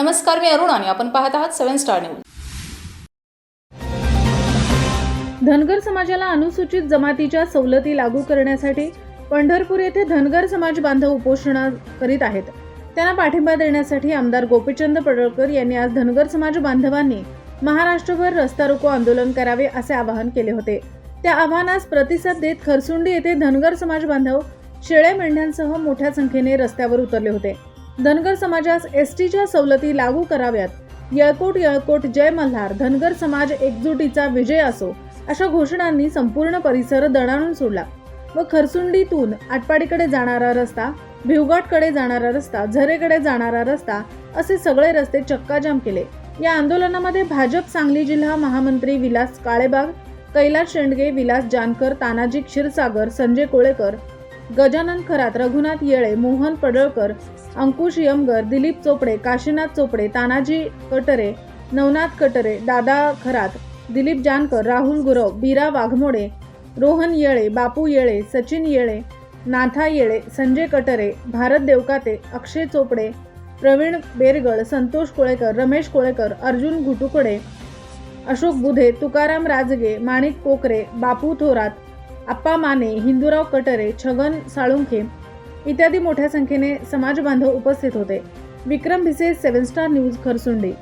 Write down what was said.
नमस्कार मी अरुण आणि आपण पाहत आहात सेव्हन स्टार न्यूज. धनगर समाजाला अनुसूचित जमातीच्या सवलती लागू करण्यासाठी पंढरपूर येथे धनगर समाज बांधव उपोषण करीत आहेत. त्यांना पाठिंबा देण्यासाठी आमदार गोपीचंद पडळकर यांनी आज धनगर समाज बांधवांनी महाराष्ट्रभर रस्ता रोको आंदोलन करावे असे आवाहन केले होते. त्या आव्हानास प्रतिसाद देत खरसुंडी येथे धनगर समाज बांधव शेळ्या मेंढ्यांसह मोठ्या संख्येने रस्त्यावर उतरले होते. धनगर समाजास एस टीच्या सवलती लागू कराव्यात. यळकोट यळकोट जय मल्हार धनगर समाज एकजुटीचा विजय असो अशा घोषणांनी संपूर्ण परिसर दणाणून सोडला. व खरसुंडीतून आटपाडीकडे जाणारा रस्ता भिवघाटकडे जाणारा रस्ता झरेकडे जाणारा रस्ता असे सगळे रस्ते चक्काजाम केले. या आंदोलनामध्ये भाजप सांगली जिल्हा महामंत्री विलास काळेबाग कैलास शेंडगे विलास जानकर तानाजी क्षीरसागर संजय कोळेकर गजानन खरात रघुनाथ येळे मोहन पडळकर अंकुश यमगर दिलीप चोपडे काशीनाथ चोपडे तानाजी कटरे नवनाथ कटरे दादा खरात दिलीप जानकर राहुल गुरव बीरा वाघमोडे रोहन येळे बापू येळे सचिन येळे नाथा येळे संजय कटरे भारत देवकाते अक्षय चोपडे प्रवीण बेरगळ संतोष कोळेकर रमेश कोळेकर अर्जुन घुटुकडे अशोक बुधे तुकाराम राजगे माणिक कोकरे बापू थोरात आप्पा माने हिंदूराव कटरे छगन साळुंखे इत्यादी मोठ्या संख्येने समाजबांधव उपस्थित होते. Vikram Bhise seven star news Kharsundi.